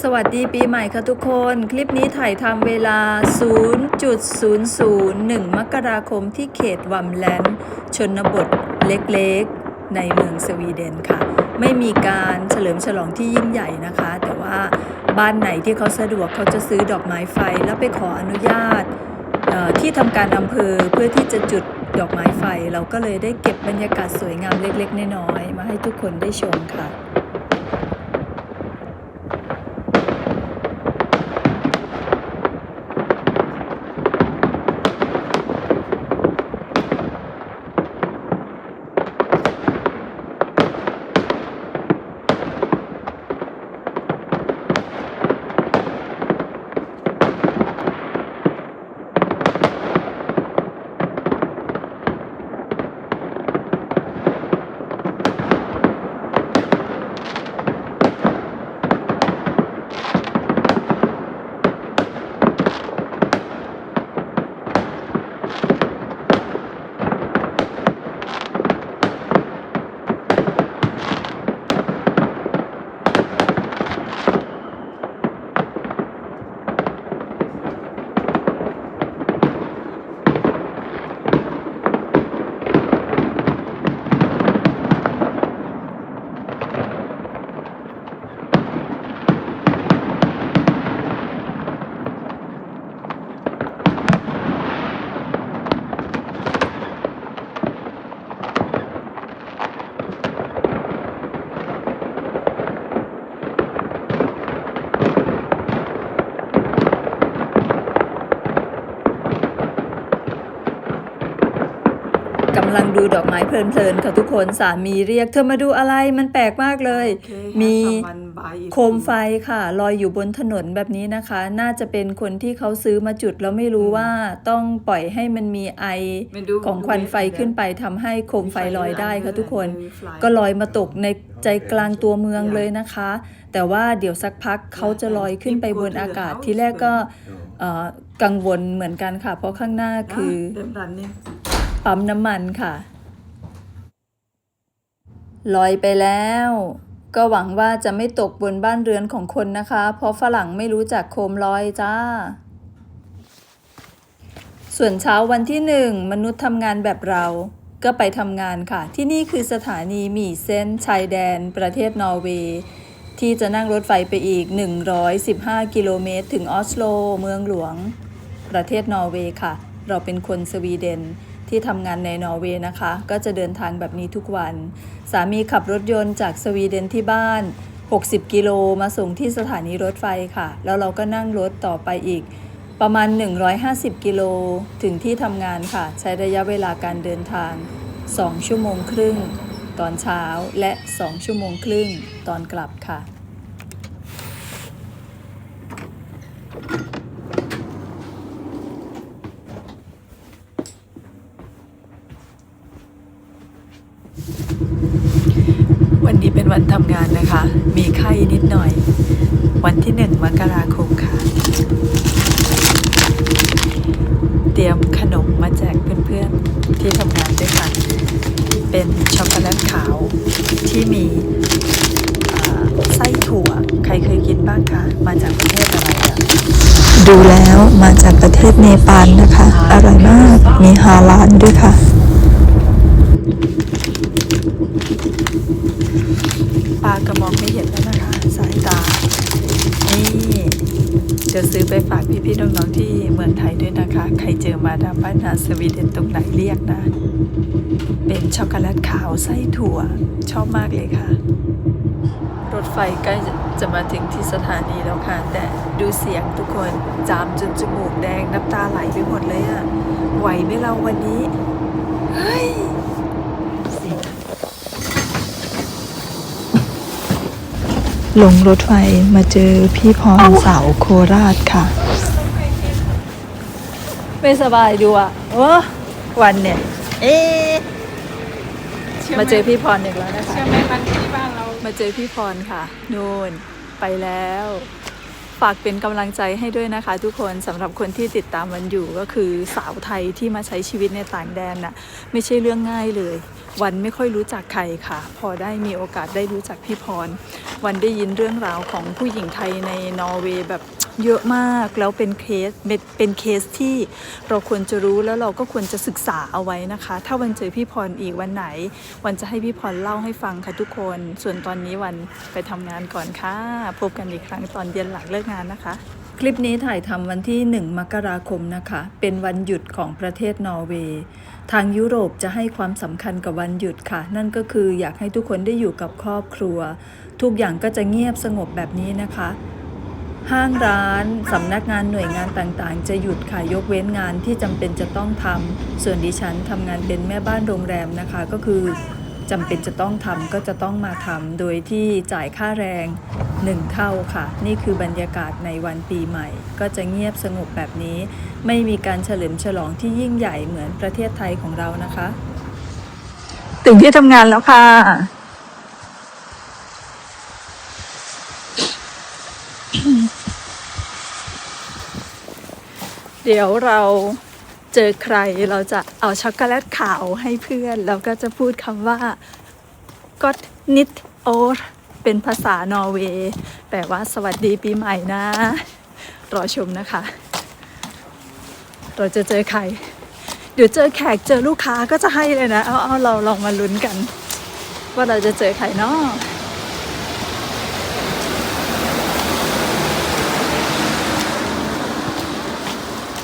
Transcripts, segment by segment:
สวัสดีปีใหม่ค่ะทุกคน คลิปนี้ถ่ายทำเวลา 0.001 มกราคมที่เขตวัมแลนด์ชนบทเล็กๆ ในเมืองสวีเดนค่ะ ไม่มีการเฉลิมฉลองที่ยิ่งใหญ่นะคะ แต่ว่าบ้านไหนที่เขาสะดวกเขาจะซื้อดอกไม้ไฟแล้วไปขออนุญาตที่ทำการอำเภอเพื่อที่จะจุดดอกไม้ไฟ เราก็เลยได้เก็บบรรยากาศสวยงามเล็กๆ น้อยๆมาให้ทุกคนได้ชมค่ะ ดูดอกไม้เพลินๆค่ะทุกคนสามีเรียก เธอมาดูอะไรมันแปลกมากเลย มีโคมไฟค่ะ ลอยอยู่บนถนนแบบนี้นะคะ น่าจะเป็นคนที่เขาซื้อมาจุดแล้วไม่รู้ว่าต้องปล่อยให้มันมีไอ Men du- ของควันไฟ du vet ขึ้นไปทำให้โคมไฟลอยได้ค่ะทุกคน ก็ลอยมาตกในใจกลางตัวเมืองเลยนะคะ แต่ว่าเดี๋ยวสักพักเขาจะลอยขึ้นไปบนอากาศที่แรกก็เอ่อกังวลเหมือนกันค่ะ เพราะข้างหน้าคือ Den brann ปั๊มน้ำมันค่ะ ลอยไปแล้ว ก็หวังว่าจะไม่ตกบนบ้านเรือนของคนนะคะ เพราะฝรั่งไม่รู้จักโคมลอยจ้า ส่วนเช้าวันที่หนึ่งมนุษย์ทำงานแบบเราก็ไปทำงานค่ะ ที่นี่คือสถานีหมี่เส้นชายแดนประเทศนอร์เวย์ที่จะนั่งรถไฟไปอีก 115 กิโลเมตร ถึงออสโล เมืองหลวง ประเทศนอร์เวย์ค่ะ เราเป็นคนสวีเดน ที่ทำงานในนอร์เวย์นะคะ ก็จะเดินทางแบบนี้ทุกวัน สามีขับรถยนต์จากสวีเดนที่บ้าน 60 กิโลมาส่งที่สถานีรถไฟค่ะ แล้วเราก็นั่งรถต่อไปอีก ประมาณ 150 กิโลถึงที่ทำงานค่ะ ใช้ระยะเวลาการเดินทาง 2 ชั่วโมงครึ่ง ตอนเช้าและ 2 ชั่วโมงครึ่ง ตอนกลับค่ะ วันนี้เป็นวัน ทำงานนะคะ มีไข้นิดหน่อย วันที่หนึ่งมกราคมค่ะ เตรียมขนมมาแจกเพื่อนๆที่ทำงานด้วยกันเป็นช็อกโกแลตขาวที่มีไส้ถั่ว ใครเคยกินบ้างคะมาจากประเทศอะไรอะดูแล้วมาจากประเทศเนปาลนะคะ อร่อยมาก มีฮาลาลด้วยค่ะ ปลา กระมองไม่เห็นแล้วนะคะ สายตา นี่จะซื้อไปฝากพี่ๆน้องๆที่เมืองไทยด้วยนะคะ ใครเจอมาดามบ้านนาสวีเดนตรงไหนเรียกนะ เป็นช็อกโกแลตขาวไส้ถั่ว ชอบมากเลยค่ะ รถไฟใกล้จะมาถึงที่สถานีแล้วค่ะ แต่ดูเสียงทุกคนจามจนจมูกแดงน้ำตาไหลไปหมดเลยอะไหวไหมเราวันนี้ เฮ้ย ลงรถไฟมาเจอพี่พรสาวโคราชค่ะ ไม่สบายดูอะโอ้วันเนี่ย เอ๊ะมาเจอพี่พรอีกแล้วนะคะเชื่อไหมมันที่บ้านเรามาเจอพี่พรค่ะ นู่นไปแล้ว ฝากเป็นกำลังใจให้ด้วยนะคะ ทุกคนสำหรับคนที่ติดตามวันอยู่ก็คือสาวไทยที่มาใช้ชีวิตในต่างแดนน่ะไม่ใช่เรื่องง่ายเลย วันไม่ค่อยรู้จักใครค่ะ พอได้มีโอกาสได้รู้จักพี่พร วันได้ยินเรื่องราวของผู้หญิงไทยในนอร์เวย์แบบ เยอะมากแล้วเป็นเคสเป็นเคสที่เราควรจะรู้แล้วเราก็ควรจะศึกษาเอาไว้นะคะ ถ้าวันเจอพี่พรอีกวันไหน วันจะให้พี่พรเล่าให้ฟังค่ะทุกคน ส่วนตอนนี้วันไปทำงานก่อนค่ะ พบกันอีกครั้งตอนเย็นหลังเลิกงานนะคะ คลิปนี้ถ่ายทำวันที่ 1 มกราคมนะคะ เป็นวันหยุดของประเทศนอร์เวย์ทางยุโรปจะให้ความสำคัญกับวันหยุดค่ะ นั่นก็คืออยากให้ทุกคนได้อยู่กับครอบครัว ทุกอย่างก็จะเงียบสงบแบบนี้นะคะ ห้างร้านสำนักงานหน่วยงานต่างๆ จะหยุดค่ะยกเว้นงานที่จำเป็นจะต้องทำส่วนดิฉันทำงานเป็นแม่บ้านโรงแรมนะคะ ก็คือจำเป็นจะต้องทำก็จะต้องมาทำโดยที่จ่ายค่าแรงหนึ่งเท่าค่ะ นี่คือบรรยากาศในวันปีใหม่ ก็จะเงียบสงบแบบนี้ ไม่มีการเฉลิมฉลองที่ยิ่งใหญ่เหมือนประเทศไทยของเรานะคะถึงที่ทำงานแล้วค่ะ เดี๋ยวเราเจอใครเราจะเอาช็อกโกแลตขาวให้เพื่อน แล้วก็จะพูดคำว่า got nit or เป็นภาษานอร์เวย์แปลว่าสวัสดีปีใหม่นะ รอชมนะคะ เราจะเจอใคร เดี๋ยวเจอแขกเจอลูกค้าก็จะให้เลยนะ เอาเอาเราลองมาลุ้นกัน ว่าเราจะเจอใครเนาะ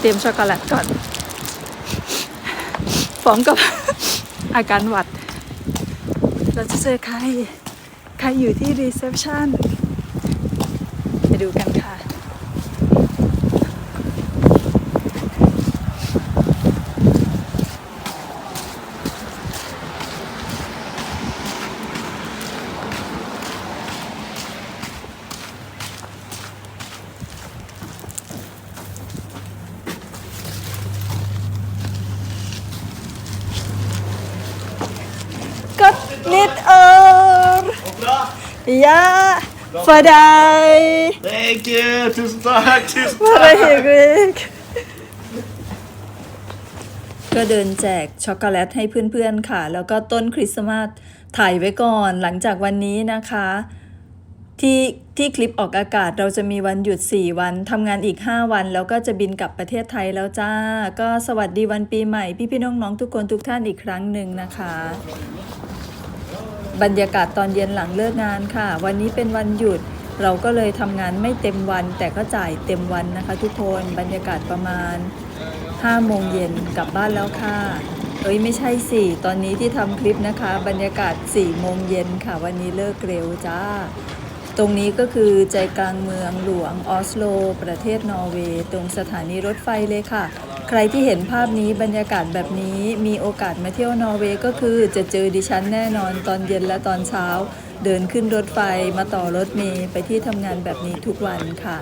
เตรียมช็อกโกแลตก่อนพร้อมกับ อาการหวัด เราจะเจอใคร ใครอยู่ที่รีเซพชันไปดูกันค่ะ Gott nicht ör. Ja, för dig. Thank you! Tusen takk! Tusen Bara takk! hyggligt. ก็เดินแจกช็อกโกแลตให้เพื่อนๆค่ะ แล้วก็ต้นคริสต์มาสถ่ายไว้ก่อนหลังจากวันนี้นะคะ ที่ที่คลิปออกอากาศเราจะมีวันหยุด 4 วันทำงานอีก 5 วัน แล้วก็จะบินกลับประเทศไทยแล้วจ้า ก็สวัสดีวันปีใหม่ พี่ๆน้องๆทุกคนทุกท่านอีกครั้งหนึ่งนะคะ บรรยากาศตอนเย็นหลังเลิกงานค่ะ วันนี้เป็นวันหยุด เราก็เลยทำงานไม่เต็มวัน แต่ก็จ่ายเต็มวันนะคะ ทุกคนบรรยากาศประมาณ5โมงเย็นกลับบ้านแล้วค่ะ เอ้ยไม่ใช่สิตอนนี้ที่ทำคลิปนะคะ บรรยากาศ4โมงเย็นค่ะ วันนี้เลิกเร็วจ้า ตรงนี้ก็คือใจกลางเมืองหลวงออสโล ประเทศนอร์เวย์ตรงสถานีรถไฟเลยค่ะ ใครที่เห็นภาพนี้บรรยากาศแบบนี้มีโอกาสมาเที่ยวนอร์เวย์ก็คือจะเจอดิฉันแน่นอนตอนเย็นและตอนเช้า เดินขึ้นรถไฟมาต่อรถเมล์ไปที่ทำงานแบบนี้ทุกวันค่ะ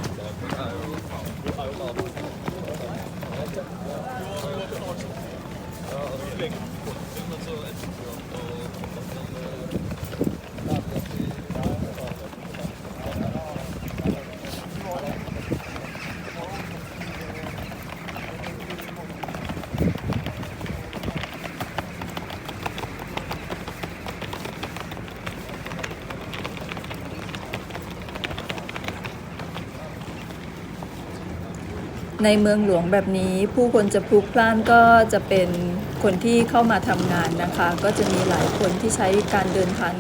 ในเมืองหลวงแบบนี้ผู้คนจะพลุกพล่านก็จะเป็นคนที่เข้ามาทำงานนะคะ ก็จะมีหลายคนที่ใช้การเดินทาง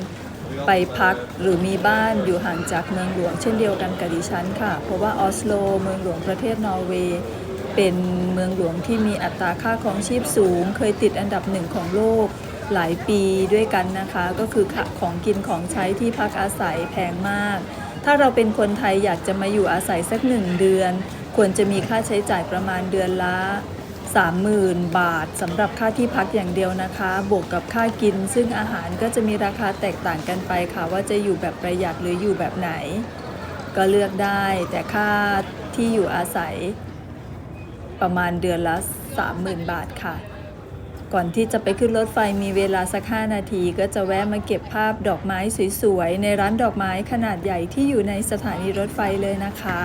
ไปพักหรือมีบ้านอยู่ห่างจากเมืองหลวง เช่นเดียวกันกับดิฉันค่ะ เพราะว่าออสโล เมืองหลวงประเทศนอร์เวย์เป็นเมืองหลวงที่มีอัตราค่าครองชีพสูง เคยติดอันดับหนึ่งของโลกหลายปีด้วยกันนะคะ ก็คือของกินของใช้ที่พักอาศัยแพงมาก ถ้าเราเป็นคนไทยอยากจะมาอยู่อาศัยสักหนึ่งเดือน ควรจะมีค่าใช้จ่ายประมาณเดือนละ 30,000 บาทสำหรับค่าที่พักอย่างเดียวนะคะ บวกกับค่ากิน ซึ่งอาหารก็จะมีราคาแตกต่างกันไปค่ะ ว่าจะอยู่แบบประหยัดหรืออยู่แบบไหน ก็เลือกได้แต่ค่าที่อยู่อาศัย ประมาณเดือนละ 30,000 บาทค่ะ ก่อนที่จะไปขึ้นรถไฟมีเวลาสัก 5 นาที ก็จะแวะมาเก็บภาพดอกไม้สวยๆในร้านดอกไม้ขนาดใหญ่ที่อยู่ในสถานีรถไฟเลยนะคะ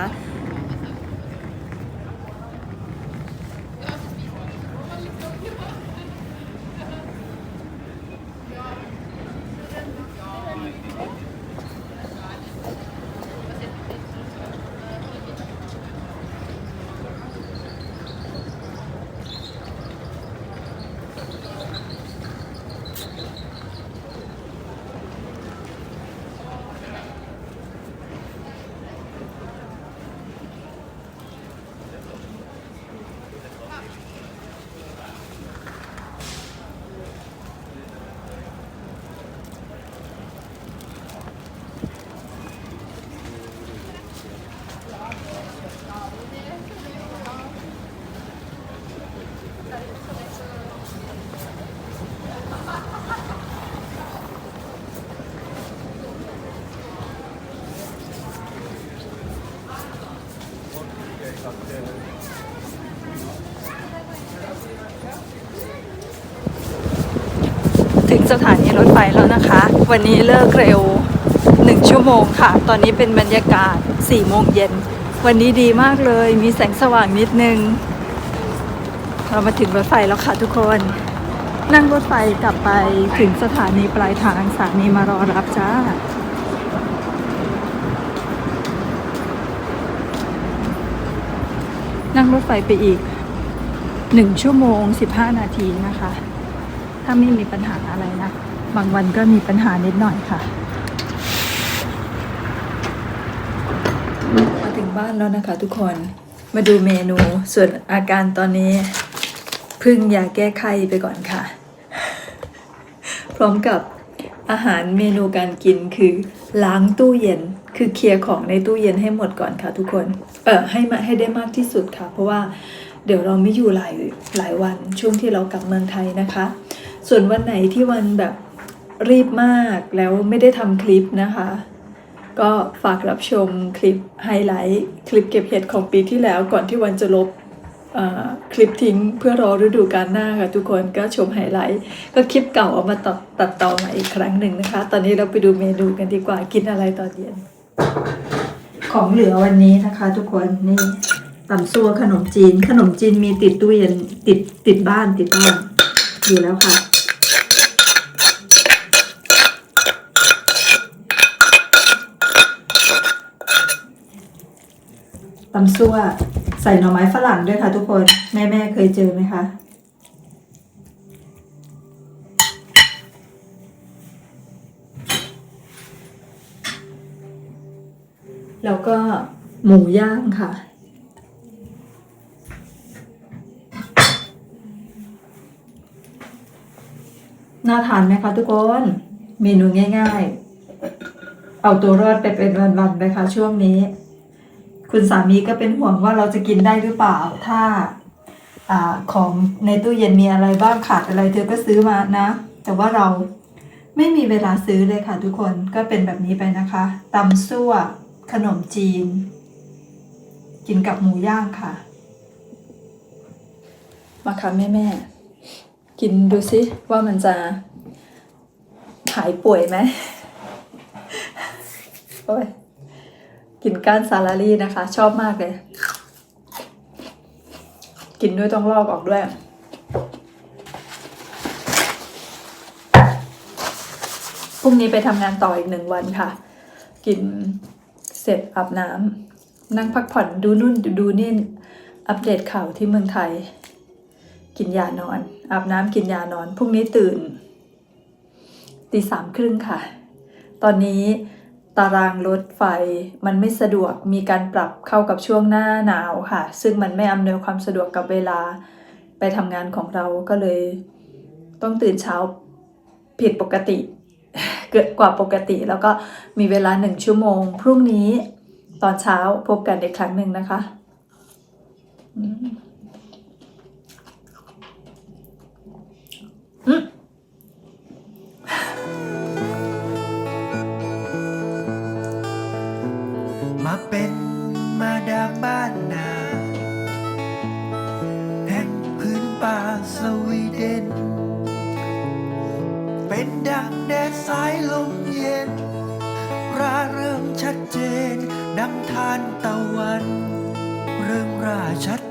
รถไฟแล้วนะคะ วันนี้เลิกเร็ว 1 ชั่วโมงค่ะ ตอนนี้เป็นบรรยากาศ 4 โมงเย็น วันนี้ดีมากเลย มีแสงสว่างนิดนึง เรามาถึงรถไฟแล้วค่ะทุกคน นั่งรถไฟกลับไปถึงสถานีปลายทางสถานีมารอรับจ้านั่งรถไฟไปอีก 1 ชั่วโมง 15 นาทีนะคะ ถ้าไม่มีปัญหาอะไรนะ บางวันก็มีปัญหานิดหน่อยค่ะ มาถึงบ้านแล้วนะคะทุกคนมาดูเมนูส่วนอาการตอนนี้ พึ่งยาแก้ไขไปก่อนค่ะ พร้อมกับอาหารเมนูการกินคือล้างตู้เย็นคือเคลียร์ของในตู้เย็นให้หมดก่อนค่ะทุกคน เออให้มาให้ได้มากที่สุดค่ะ เพราะว่าเดี๋ยวเราไม่อยู่หลายหลายวันช่วงที่เรากลับเมืองไทยนะคะ ส่วนวันไหนที่วันแบบ รีบมากแล้วไม่ได้ทำคลิปนะคะ ก็ฝากรับชมคลิปไฮไลท์คลิปเก็บเห็ดของปีที่แล้วก่อนที่วันจะลบคลิปทิ้งเพื่อรอฤดูกาลหน้าค่ะทุกคนก็ชมไฮไลท์ก็คลิปเก่าเอามาตัดตัดต่อมาอีกครั้งหนึ่งนะคะ ตอนนี้เราไปดูเมนูกันดีกว่ากินอะไรตอนเย็น ของเหลือวันนี้นะคะ ทุกคนนี่ตำซัวขนมจีน ขนมจีนมีติดตู้เย็นติดติดบ้านติดบ้านอยู่แล้วค่ะ ตำซั่วใส่หน่อไม้ฝรั่งด้วยค่ะทุกคน แม่แม่เคยเจอไหมคะ แล้วก็หมูย่างค่ะน่าทานไหมคะทุกคน เมนูง่าย ๆ เอาตัวรอดไปเป็นวันๆไปค่ะช่วงนี้ คุณสามีก็เป็นห่วงว่าเราจะกินได้หรือเปล่า ถ้าอาของในตู้เย็นมีอะไรบ้างขาดอะไรเธอก็ซื้อมานะ แต่ว่าเราไม่มีเวลาซื้อเลยค่ะทุกคนก็เป็นแบบนี้ไปนะคะตำซั่วขนมจีน กินกับหมูย่างค่ะ มาค่ะแม่แม่กินดูสิว่ามันจะหายป่วยไหมโอ้ย กินก้านซาลารี่นะคะ ชอบมากเลย กินด้วยต้องลอกออกด้วย พรุ่งนี้ไปทำงานต่ออีกหนึ่งวันค่ะ กินเสร็จอาบน้ำนั่งพักผ่อนดูนู่นดูนี่อัปเดตข่าวที่เมืองไทย กินยานอน อาบน้ำกินยานอน พรุ่งนี้ตื่นตีสามครึ่งค่ะ ตอนนี้ ตารางรถไฟ มันไม่สะดวกมีการปรับเข้ากับช่วงหน้าหนาวค่ะ ซึ่งมันไม่อำนวยความสะดวกกับเวลาไปทำงานของเราก็เลย ต้องตื่นเช้าผิดปกติ เกิดกว่าปกติ แล้วก็มีเวลาหนึ่งชั่วโมง พรุ่งนี้ตอนเช้าพบกันอีกครั้งหนึ่งนะคะอืม เป็นมาดามบ้านนาแห่งพื้นป่าสวีเดน เป็นดังแดดสายลมเย็นราเริ่มชัดเจน ดังทานตะวัน เริ่มราชัด